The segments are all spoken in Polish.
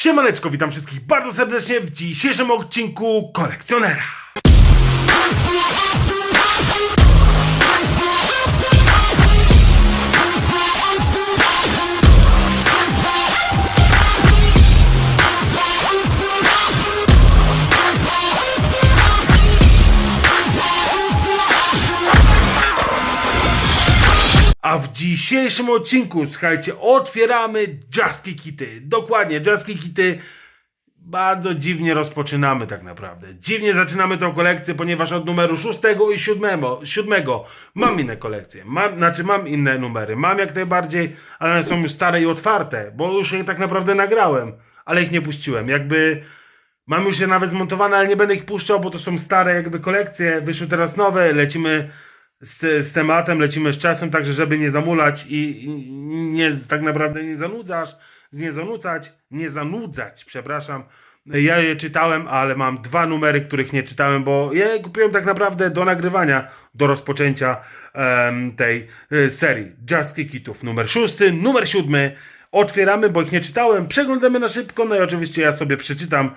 Siemaneczko, witam wszystkich bardzo serdecznie w dzisiejszym odcinku Kolekcjonera. A w dzisiejszym odcinku, słuchajcie, otwieramy Jaski Kity. Dokładnie, Jaski Kity. Bardzo dziwnie rozpoczynamy tak naprawdę. Dziwnie zaczynamy tą kolekcję, ponieważ od numeru 6 i 7, 7 mam inne kolekcje. Mam, znaczy mam inne numery. Mam jak najbardziej, ale one są już stare i otwarte, bo już je tak naprawdę nagrałem, ale ich nie puściłem. Jakby mam już je nawet zmontowane, ale nie będę ich puszczał, bo to są stare jakby kolekcje. Wyszły teraz nowe, lecimy z, z tematem, lecimy z czasem, także żeby nie zamulać i, i nie tak naprawdę nie zanudzasz, nie zanudzać, nie zanudzać, przepraszam. Ja je czytałem, ale mam dwa numery, których nie czytałem, bo je kupiłem tak naprawdę do nagrywania, do rozpoczęcia em, tej e, serii. Jazzki Kitów, numer szósty, numer siódmy. Otwieramy, bo ich nie czytałem, przeglądamy na szybko, no i oczywiście ja sobie przeczytam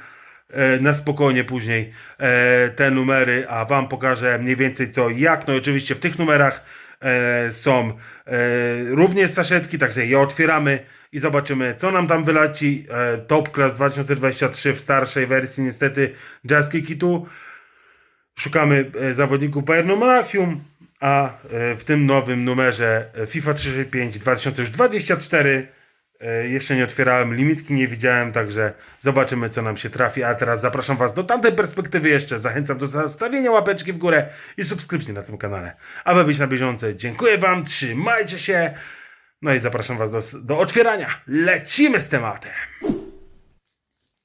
na spokojnie później e, te numery, a wam pokażę mniej więcej co i jak. No i oczywiście w tych numerach e, są e, również saszetki, także je otwieramy i zobaczymy co nam tam wyleci. E, Top Class 2023 w starszej wersji niestety Jazzki Kitu. Szukamy e, zawodników Bayernu Monachium, a e, w tym nowym numerze e, FIFA 365 2024 e, jeszcze nie otwierałem, limitki nie widziałem, także zobaczymy co nam się trafi. A teraz zapraszam Was do tamtej perspektywy jeszcze. Zachęcam do zostawienia łapeczki w górę i subskrypcji na tym kanale, aby być na bieżąco. Dziękuję Wam, trzymajcie się. No i zapraszam Was do, do otwierania. Lecimy z tematem.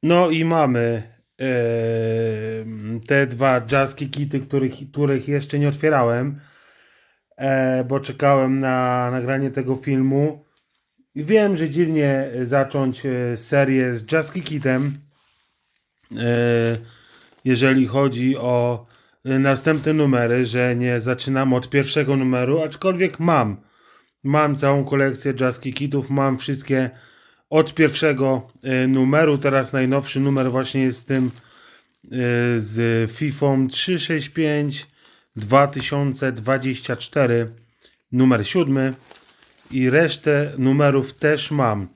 No i mamy te dwa jazzki kity, których, których jeszcze nie otwierałem, e, bo czekałem na nagranie tego filmu. Wiem, że dziwnie zacząć e, serię z jazzki kitem, e, jeżeli chodzi o e, następne numery, że nie zaczynam od pierwszego numeru, aczkolwiek mam. Mam całą kolekcję jazzki kitów, mam wszystkie od pierwszego e, numeru. Teraz najnowszy numer właśnie jest tym e, z FIFA 365 2024 numer 7 i resztę numerów też mam.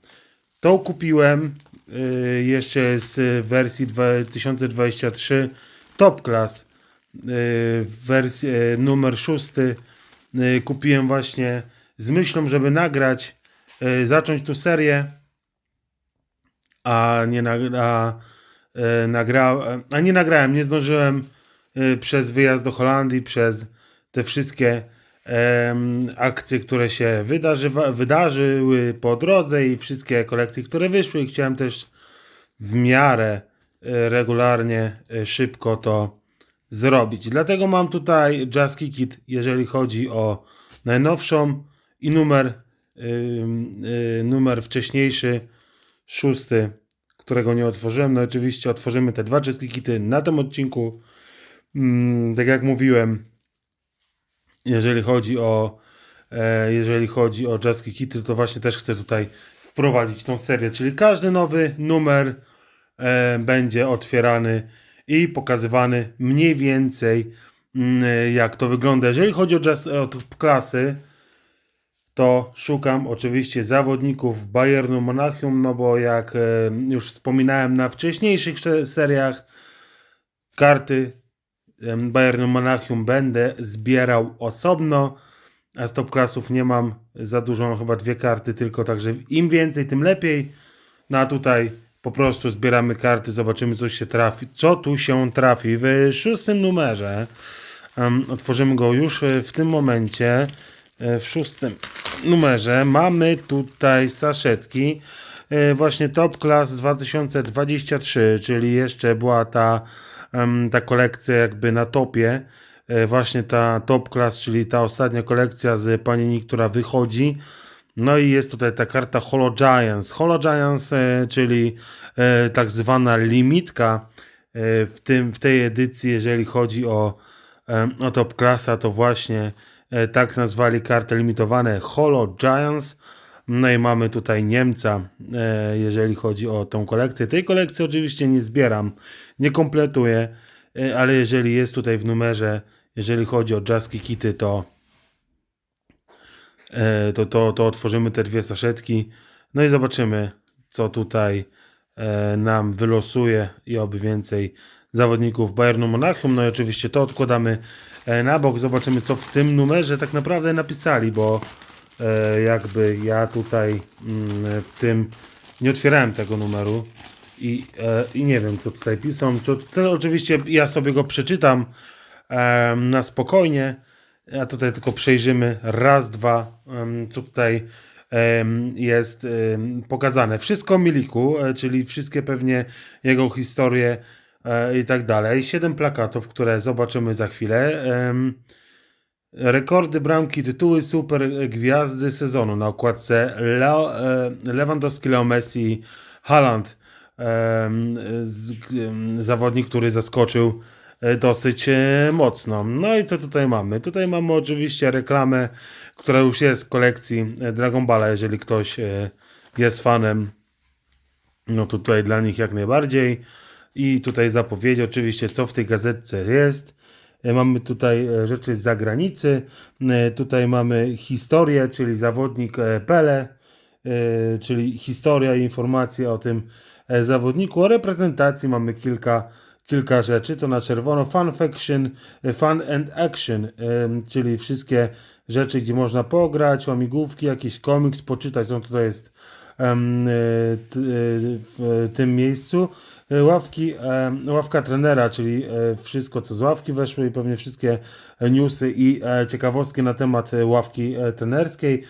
To kupiłem y, jeszcze z wersji 2023 Top Class y, wersji y, numer 6 y, kupiłem właśnie z myślą, żeby nagrać, y, zacząć tu serię, a nie nagra, y, nagra, a nie nagrałem, nie zdążyłem y, przez wyjazd do Holandii, przez te wszystkie akcje, które się wydarzy, wydarzyły po drodze i wszystkie kolekcje, które wyszły. Chciałem też w miarę e, regularnie, e, szybko to zrobić. Dlatego mam tutaj Jazzki Kit, jeżeli chodzi o najnowszą i numer, y, numer wcześniejszy, szósty, którego nie otworzyłem. No oczywiście otworzymy te dwa Jazzki Kity na tym odcinku. Mm, tak jak mówiłem, jeżeli chodzi o e, jeżeli chodzi o Jazzki Kity, to właśnie też chcę tutaj wprowadzić tą serię, czyli każdy nowy numer e, będzie otwierany i pokazywany mniej więcej mm, jak to wygląda. Jeżeli chodzi o, jazz, o klasy, to szukam oczywiście zawodników Bayernu Monachium, no bo jak e, już wspominałem na wcześniejszych se- seriach, karty Bayernu Monachium będę zbierał osobno, a stop klasów nie mam za dużo, mam chyba dwie karty tylko, także im więcej, tym lepiej. No a tutaj po prostu zbieramy karty, zobaczymy co się trafi, co tu się trafi. W szóstym numerze em, otworzymy go już e, w tym momencie. E, W szóstym numerze mamy tutaj saszetki. E, Właśnie Top Class 2023, czyli jeszcze była ta, ta kolekcja jakby na topie. E, Właśnie ta Top Class, czyli ta ostatnia kolekcja z Panini, która wychodzi. No i jest tutaj ta karta Holo Giants. Holo Giants, e, czyli e, tak zwana limitka w, tym, w tej edycji, jeżeli chodzi o, o Top Classa, to właśnie tak nazwali karty limitowane Holo Giants. No i mamy tutaj Niemca, e, jeżeli chodzi o tą kolekcję. Tej kolekcji oczywiście nie zbieram, nie kompletuję, e, ale jeżeli jest tutaj w numerze, jeżeli chodzi o jazzki kity, to, e, to, to, to otworzymy te dwie saszetki. No i zobaczymy, co tutaj nam wylosuje i oby więcej zawodników Bayernu Monachium. No i oczywiście to odkładamy na bok. Zobaczymy, co w tym numerze tak naprawdę napisali, bo jakby ja tutaj mm, w tym nie otwierałem tego numeru i, e, i nie wiem, co tutaj piszą. To oczywiście ja sobie go przeczytam na spokojnie. A tutaj tylko przejrzymy raz, dwa, co tutaj jest pokazane. Wszystko o Miliku, e, czyli wszystkie pewnie jego historie e, i tak dalej. Siedem plakatów, które zobaczymy za chwilę. Rekordy bramki, tytuły super gwiazdy sezonu na okładce Leo, e, Lewandowski, Leo Messi, Haaland. em, zawodnik, który zaskoczył e, dosyć e, mocno. No i co tutaj mamy? Tutaj mamy oczywiście reklamę, która już jest w kolekcji e, Dragon Balla, jeżeli ktoś e, jest fanem. No tutaj dla nich jak najbardziej. I tutaj zapowiedź oczywiście, co w tej gazetce jest. E, Mamy tutaj e, rzeczy z zagranicy. E, Tutaj mamy historię, czyli zawodnik Pele, czyli historia i informacje o tym zawodniku. O reprezentacji mamy kilka, kilka rzeczy. To na czerwono Fun Fiction, e, Fun and Action, czyli wszystkie rzeczy, gdzie można pograć, łamigłówki, jakiś komiks, poczytać. No to jest w tym miejscu. E, Ławki, em, ławka trenera, czyli e, wszystko co z ławki weszło i pewnie wszystkie e, newsy i e, ciekawostki na temat e, ławki e, trenerskiej.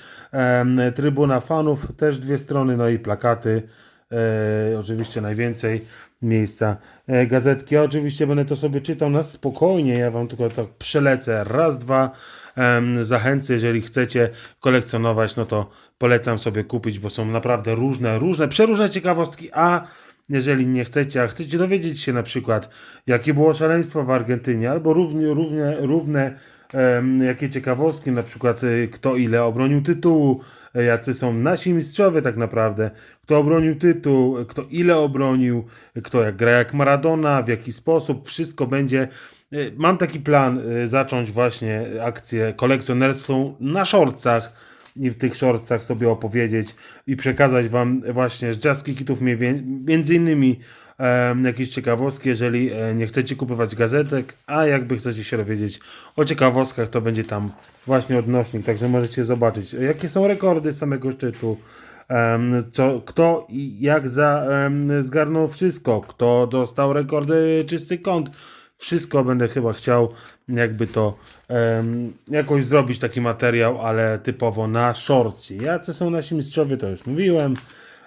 Trybuna fanów, też dwie strony, no i plakaty. E, oczywiście najwięcej miejsca. E, gazetki, ja oczywiście będę to sobie czytał na spokojnie, ja wam tylko tak przelecę raz, dwa. Zachęcę, jeżeli chcecie kolekcjonować, no to polecam sobie kupić, bo są naprawdę różne, różne, przeróżne ciekawostki, a jeżeli nie chcecie, a chcecie dowiedzieć się na przykład, jakie było szaleństwo w Argentynie, albo równie, równie, równe jakie ciekawostki, na przykład y, kto ile obronił tytułu, y, jacy są nasi mistrzowie tak naprawdę, kto obronił tytuł, y, kto ile obronił, kto jak gra jak Maradona, w jaki sposób, wszystko będzie. Mam taki plan zacząć właśnie akcję kolekcjonerską na shortcach i w tych shortcach sobie opowiedzieć i przekazać wam właśnie z Jazz Kitów między innymi jakieś ciekawostki, jeżeli e, nie chcecie kupować gazetek, a jakby chcecie się dowiedzieć o ciekawostkach, to będzie tam właśnie odnośnik, także możecie zobaczyć, jakie są rekordy samego szczytu, co, kto i jak za, zgarnął wszystko, kto dostał rekordy czysty kąt, wszystko będę chyba chciał jakby to em, jakoś zrobić taki materiał, ale typowo na shortsie. Jacy są nasi mistrzowie, to już mówiłem.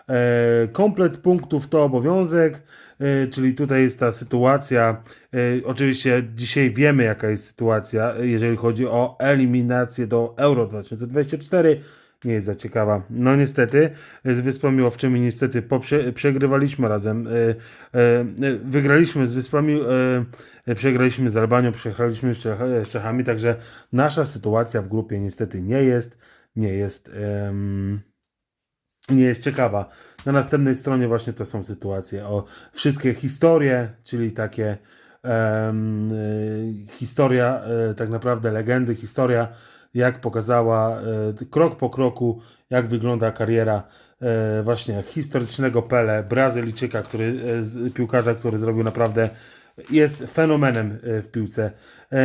E, komplet punktów to obowiązek, e, czyli tutaj jest ta sytuacja. E, oczywiście dzisiaj wiemy, jaka jest sytuacja, jeżeli chodzi o eliminację do Euro 2024. Nie jest za ciekawa. No niestety, z Wyspami Łowczymi niestety poprze- przegrywaliśmy razem. E, e, e, wygraliśmy z Wyspami, e, przegraliśmy z Albanią, przegraliśmy z, Czech- z Czechami, także nasza sytuacja w grupie niestety nie jest, nie jest... nie jest ciekawa. Na następnej stronie właśnie to są sytuacje o wszystkie historie, czyli takie historia, y, tak naprawdę legendy, historia, jak pokazała y, krok po kroku, jak wygląda kariera y, właśnie historycznego Pele, Brazylijczyka, który, y, piłkarza, który zrobił naprawdę jest fenomenem y, w piłce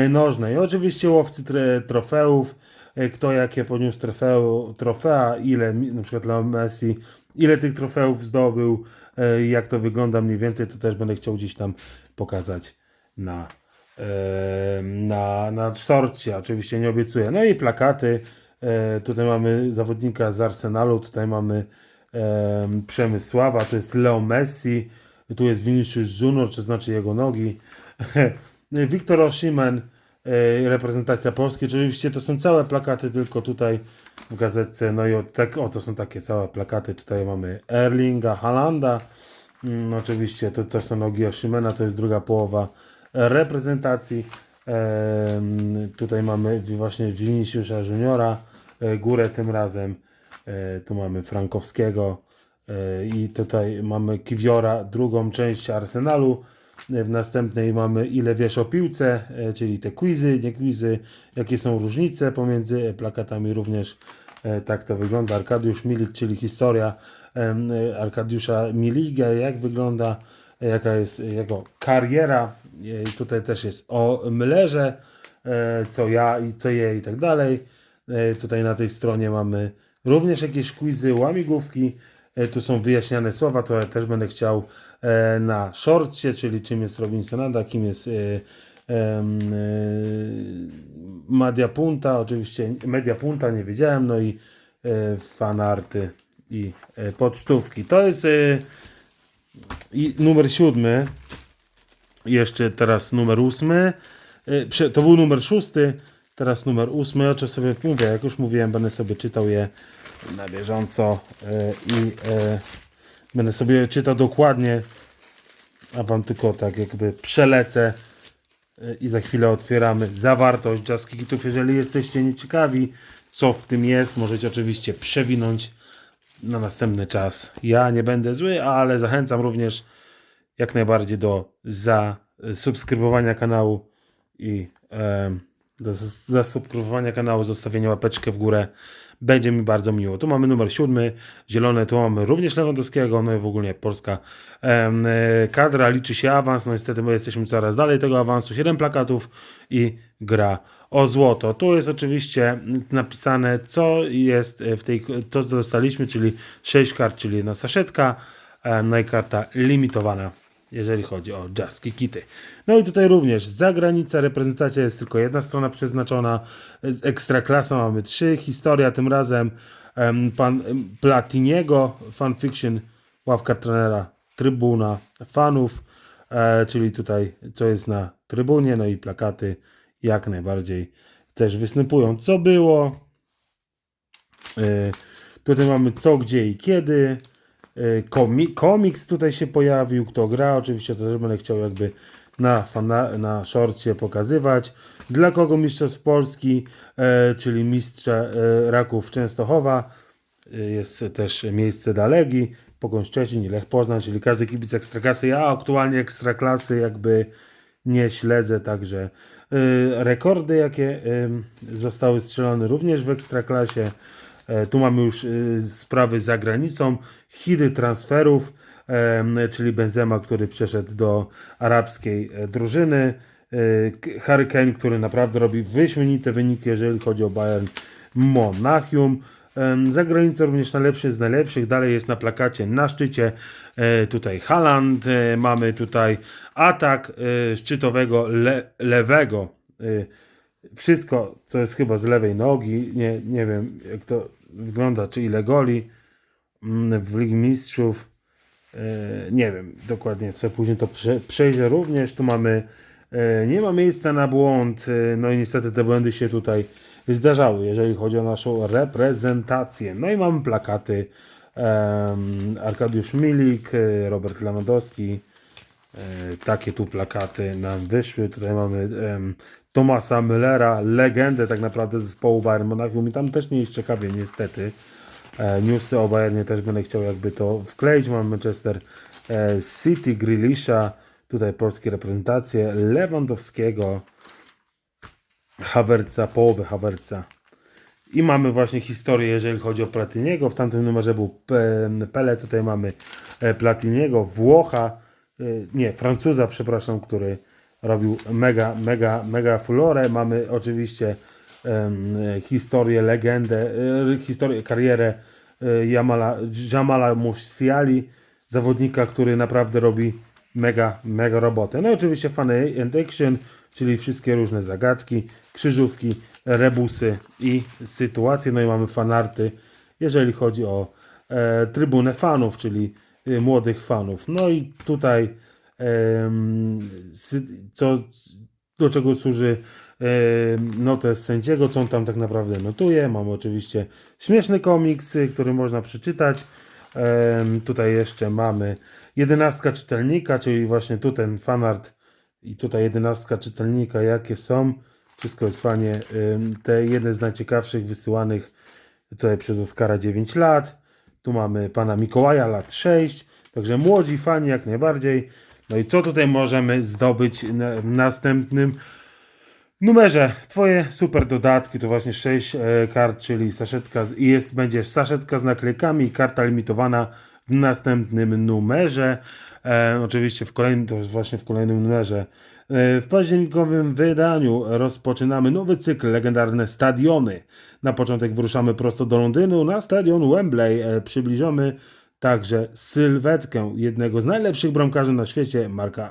y, nożnej. Oczywiście łowcy trofeów, y, kto jakie podniósł trofeu, trofea, ile na przykład Leo Messi, ile tych trofeów zdobył, y, jak to wygląda mniej więcej, to też będę chciał gdzieś tam pokazać na, na, na sorcie. Oczywiście nie obiecuję. No i plakaty. y, Tutaj mamy zawodnika z Arsenalu, tutaj mamy em, Przemysława, to jest Leo Messi, tu jest Vinicius Junior, to znaczy jego nogi. Wiktor Oshimen, e, reprezentacja Polski. Oczywiście to są całe plakaty, tylko tutaj w gazetce. No i o, tak, o to są takie całe plakaty. Tutaj mamy Erlinga, Halanda. Mm, oczywiście to też są nogi Oshimena, to jest druga połowa reprezentacji. Tutaj mamy właśnie Viniciusa Juniora, e, górę tym razem. E, tu mamy Frankowskiego e, i tutaj mamy Kiwiora, drugą część Arsenalu. W następnej mamy ile wiesz o piłce, czyli te quizy, nie quizy, jakie są różnice pomiędzy plakatami również. Tak to wygląda. Arkadiusz Milik, czyli historia Arkadiusza Miliga, jak wygląda, jaka jest jego kariera. Tutaj też jest o Müllerze, e, co ja i co je i tak dalej. E, Tutaj na tej stronie mamy również jakieś quizy, łamigłówki. E, Tu są wyjaśniane słowa, to ja też będę chciał na shortsie, czyli czym jest Robinsonada, kim jest Media Punta, oczywiście Media Punta nie wiedziałem, no i fanarty i pocztówki. To jest i numer siódmy, jeszcze teraz numer ósmy, prze- to był numer szósty, teraz numer ósmy, o sobie mówię, jak już mówiłem, będę sobie czytał je na bieżąco e, i e, będę sobie czytał dokładnie, a wam tylko tak jakby przelecę i za chwilę otwieramy zawartość Just Kitów. Jeżeli jesteście nieciekawi, co w tym jest, możecie oczywiście przewinąć na następny czas. Ja nie będę zły, ale zachęcam również jak najbardziej do zasubskrybowania kanału i em, do zas- zasubskrybowania kanału, zostawienia łapeczkę w górę. Będzie mi bardzo miło. Tu mamy numer siódmy, zielone, tu mamy również Lewandowskiego, no i w ogóle polska e, kadra, liczy się awans, no niestety my jesteśmy coraz dalej tego awansu, 7 plakatów i gra o złoto. Tu jest oczywiście napisane, co jest w tej, to co dostaliśmy, czyli 6 kart, czyli jedna saszetka, em, no i karta limitowana jeżeli chodzi o jazzki kity. No i tutaj również zagranica, reprezentacja jest tylko jedna strona przeznaczona, z ekstraklasa mamy trzy, historia tym razem em, pan em, Platiniego, fanfiction, ławka trenera, trybuna fanów, e, czyli tutaj co jest na trybunie, no i plakaty jak najbardziej też występują. Co było, E, Tutaj mamy co, gdzie i kiedy. E, Komi komiks tutaj się pojawił, kto gra. Oczywiście to też będę chciał jakby na, fana na shortcie pokazywać. Dla kogo mistrzostw Polski, e, czyli mistrza e, Raków Częstochowa. E, Jest też miejsce dla Legii, Pogoń Szczecin i Lech Poznań, czyli każdy kibic Ekstraklasy. Ja aktualnie Ekstraklasy jakby nie śledzę, także rekordy jakie y, zostały strzelone również w Ekstraklasie. E, Tu mamy już y, sprawy za granicą, hidy transferów, czyli Benzema, który przeszedł do arabskiej e, drużyny, y, Harry Kane, który naprawdę robi wyśmienite wyniki, jeżeli chodzi o Bayern Monachium. Za granicą również najlepszy z najlepszych. Dalej jest na plakacie na szczycie e, tutaj Haaland. E, Mamy tutaj atak e, szczytowego le, lewego. Wszystko, co jest chyba z lewej nogi. Nie, nie wiem, jak to wygląda, czy ile goli mm, w Ligi Mistrzów. Nie wiem dokładnie, co później to prze, również. Tu mamy, nie ma miejsca na błąd, no i niestety te błędy się tutaj zdarzały, jeżeli chodzi o naszą reprezentację. No i mamy plakaty. em, Arkadiusz Milik, e, Robert Lewandowski, E, takie tu plakaty nam wyszły. Tutaj mamy em, Tomasa Müllera, legendę tak naprawdę zespołu Bayern Monachium i tam też nie jest ciekawie niestety. E, newsy o Bayernie też będę chciał jakby to wkleić. Mamy Manchester e, City, Grealisha, tutaj polskie reprezentacje, Lewandowskiego, Havertza, połowę Havertza. I mamy właśnie historię, jeżeli chodzi o Platiniego. W tamtym numerze był Pe- Pele, tutaj mamy e, Platiniego, Włocha, e, nie, Francuza, przepraszam, który robił mega, mega, mega furorę. Mamy oczywiście historię, legendę, e, historię, karierę Jamala, Jamala Musiali, zawodnika, który naprawdę robi mega, mega robotę. No i oczywiście Funny and Action, czyli wszystkie różne zagadki, krzyżówki, rebusy i sytuacje. No i mamy fanarty, jeżeli chodzi o e, trybunę fanów, czyli e, młodych fanów. No i tutaj sy, co, do czego służy em, notes sędziego, co on tam tak naprawdę notuje. Mamy oczywiście śmieszny komiks, który można przeczytać. Em, tutaj jeszcze mamy jedenastka czytelnika, czyli właśnie tu ten fanart i tutaj jedenastka czytelnika, jakie są. Wszystko jest fajnie. Te jedne z najciekawszych wysyłanych tutaj przez Oskara 9 lat. Tu mamy pana Mikołaja lat 6. Także młodzi fani jak najbardziej. No i co tutaj możemy zdobyć w następnym numerze? Twoje super dodatki to właśnie 6 e, kart, czyli saszetka i jest, będzie saszetka z naklejkami i karta limitowana w następnym numerze. E, oczywiście w kolejnym, to jest właśnie w kolejnym numerze. E, w październikowym wydaniu rozpoczynamy nowy cykl Legendarne Stadiony. Na początek wyruszamy prosto do Londynu na stadion Wembley. E, przybliżamy także sylwetkę jednego z najlepszych bramkarzy na świecie, Marka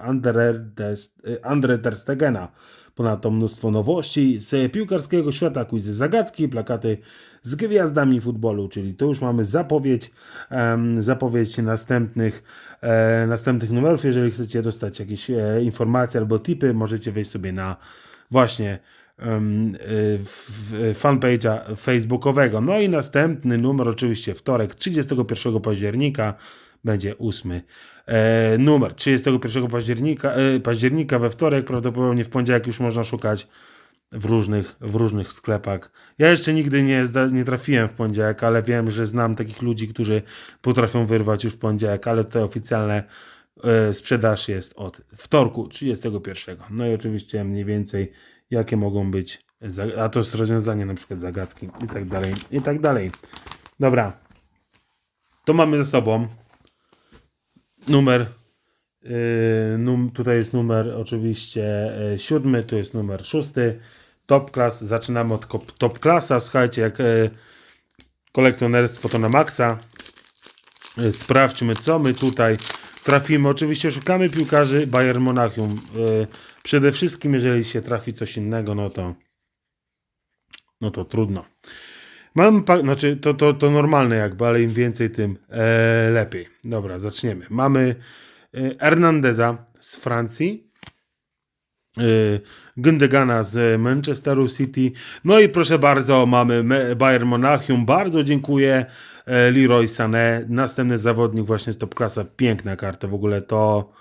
Andre Ter Stegena. Ponadto mnóstwo nowości z piłkarskiego świata, quizy zagadki, plakaty z gwiazdami futbolu, czyli tu już mamy zapowiedź, zapowiedź następnych, e, następnych numerów. Jeżeli chcecie dostać jakieś e, informacje albo tipy, możecie wejść sobie na właśnie w- fanpage'a facebookowego. No i następny numer, oczywiście wtorek, 31 października, będzie ósmy e, numer. 31 października, e, października we wtorek, prawdopodobnie w poniedziałek już można szukać w różnych, w różnych sklepach. Ja jeszcze nigdy nie, nie trafiłem w poniedziałek, ale wiem, że znam takich ludzi, którzy potrafią wyrwać już w poniedziałek, ale tutaj oficjalne e, sprzedaż jest od wtorku 31. No i oczywiście mniej więcej jakie mogą być, a to jest rozwiązanie na przykład zagadki i tak dalej, i tak dalej. Dobra, to mamy ze sobą numer, yy, num, tutaj jest numer oczywiście yy, siódmy, tu jest numer szósty, top class, zaczynamy od top klasa, słuchajcie, jak yy, kolekcjonerstwo to na maksa, Yy, Sprawdźmy, co my tutaj trafimy. Oczywiście szukamy piłkarzy Bayern Monachium. Yy, Przede wszystkim, jeżeli się trafi coś innego, no to no to trudno. Mam, znaczy to, to, to normalne jakby, ale im więcej, tym e, lepiej. Dobra, zaczniemy. Mamy e, Hernandeza z Francji, e, Gündegana z Manchesteru City. No i proszę bardzo, mamy Bayern Monachium. Bardzo dziękuję. E, Leroy Sané, następny zawodnik właśnie z top klasa. Piękna karta w ogóle to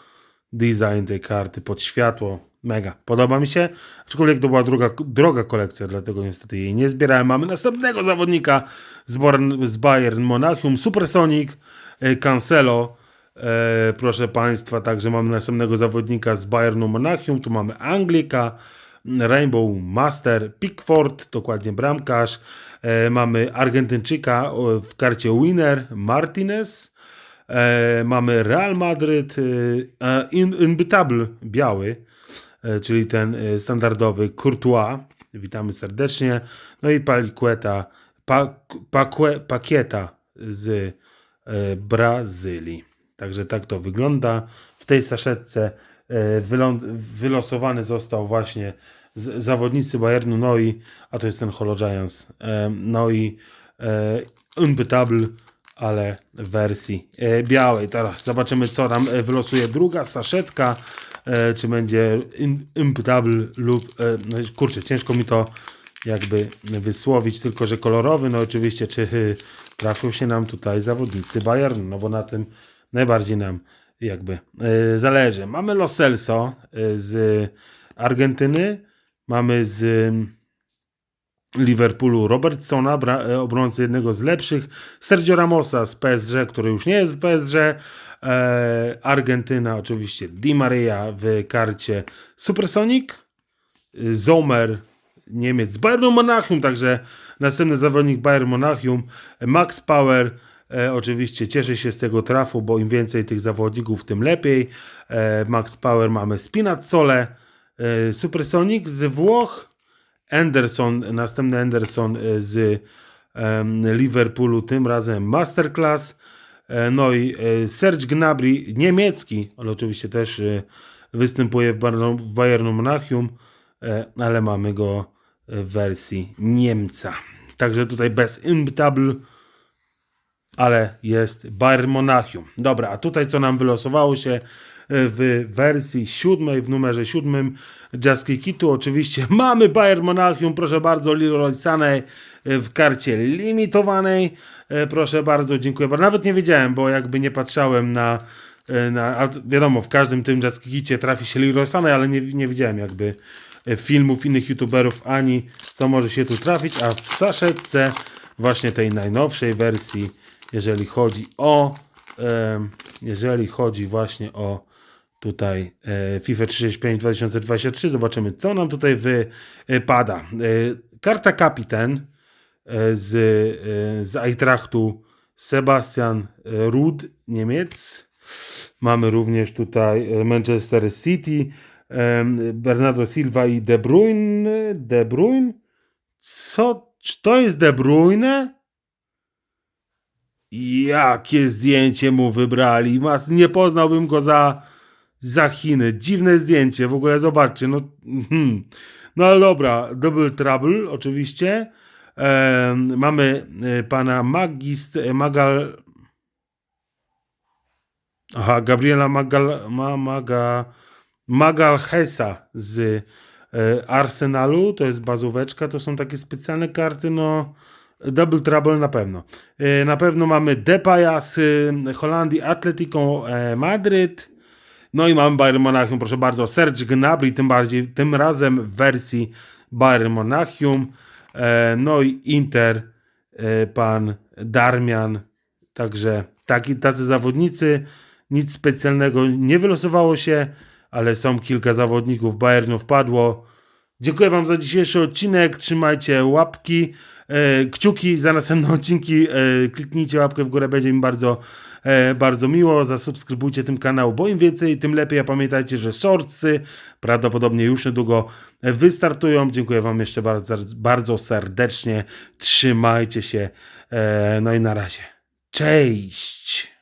design tej karty pod światło. Mega. Podoba mi się. Aczkolwiek to była druga, droga kolekcja, dlatego niestety jej nie zbierałem. Mamy następnego zawodnika z, z Bayern Monachium, Supersonic, e, Cancelo. E, proszę Państwa, także mamy następnego zawodnika z Bayernu Monachium. Tu mamy Anglika, Rainbow Master, Pickford, dokładnie bramkarz. E, mamy Argentyńczyka w karcie Winner, Martinez. E, mamy Real Madryt, e, e, In- Inbytable biały, e, czyli ten e, standardowy Courtois. Witamy serdecznie. No i Paliqueta, pa, Pakieta z e, Brazylii. Także tak to wygląda. W tej saszetce e, wylosowany został właśnie zawodnicy Bayernu Noi, a to jest ten Holo Giants. E, Noi, e, Unbeatable, ale w wersji białej. Teraz zobaczymy, co nam wylosuje druga saszetka. Czy będzie Unbeatable lub. No, kurczę, ciężko mi to jakby wysłowić, tylko że kolorowy. No oczywiście, czy trafią się nam tutaj zawodnicy Bayernu, no bo na tym najbardziej nam jakby y, zależy. Mamy Lo Celso y, z Argentyny, mamy z y, Liverpoolu Robertsona, e, obrońcy jednego z lepszych, Sergio Ramosa z PSG, który już nie jest w PSG, e, Argentyna oczywiście Di Maria w karcie Supersonic, Zomer, Niemiec z Bayernu Monachium, także następny zawodnik Bayern Monachium, Max Power, e, oczywiście cieszy się z tego trafu, bo im więcej tych zawodników, tym lepiej. E, Max Power mamy Spinazzole, e, Supersonic z Włoch, Anderson, następny Anderson e, z em, Liverpoolu, tym razem Masterclass. E, No i e, Serge Gnabry, niemiecki, ale oczywiście też e, występuje w, w Bayernu Monachium, e, ale mamy go w wersji Niemca. Także tutaj bez Inbitable, ale jest Bayern Monachium. Dobra, a tutaj co nam wylosowało się e, w wersji siódmej, w numerze siódmym Jaski Kitu. Oczywiście mamy Bayern Monachium, proszę bardzo, Leroy Sané e, w karcie limitowanej. E, Proszę bardzo, dziękuję bardzo. Nawet nie wiedziałem, bo jakby nie patrzałem na, na wiadomo, w każdym tym Jaski Kicie trafi się Leroy Sané, ale nie, nie widziałem jakby filmów innych youtuberów, ani co może się tu trafić, a w saszetce właśnie tej najnowszej wersji, jeżeli chodzi o jeżeli chodzi właśnie o tutaj e, FIFA 35 2023. Zobaczymy, co nam tutaj wypada. E, karta kapitan e, z, z Eintrachtu Sebastian Rud, Niemiec. Mamy również tutaj Manchester City, Bernardo Silva i De Bruyne. De Bruyne? Co? Czy to jest De Bruyne? Jakie zdjęcie mu wybrali. Nie poznałbym go za, za Chiny. Dziwne zdjęcie. W ogóle zobaczcie. No, hmm. no ale dobra. Double Trouble oczywiście. Em, mamy e, pana Magist, Magal... Aha, Gabriela Magal, ma, Maga, Magalhesa z e, Arsenalu. To jest bazóweczka. To są takie specjalne karty. No... Double Trouble na pewno. E, Na pewno mamy Depaya z e, Holandii, Atletico e, Madryt. No i mamy Bayern Monachium, proszę bardzo, Serge Gnabry, tym bardziej, tym razem w wersji Bayern Monachium. No i Inter, pan Darmian. Także taki, tacy zawodnicy, nic specjalnego nie wylosowało się, ale są kilka zawodników Bayernu wpadło. Dziękuję Wam za dzisiejszy odcinek. Trzymajcie łapki, kciuki za następne odcinki. E, kliknijcie łapkę w górę, będzie mi bardzo, e, bardzo miło. Zasubskrybujcie ten kanał, bo im więcej, tym lepiej. A pamiętajcie, że shortsy prawdopodobnie już niedługo wystartują. Dziękuję Wam jeszcze bardzo, bardzo serdecznie. Trzymajcie się. E, no i na razie. Cześć!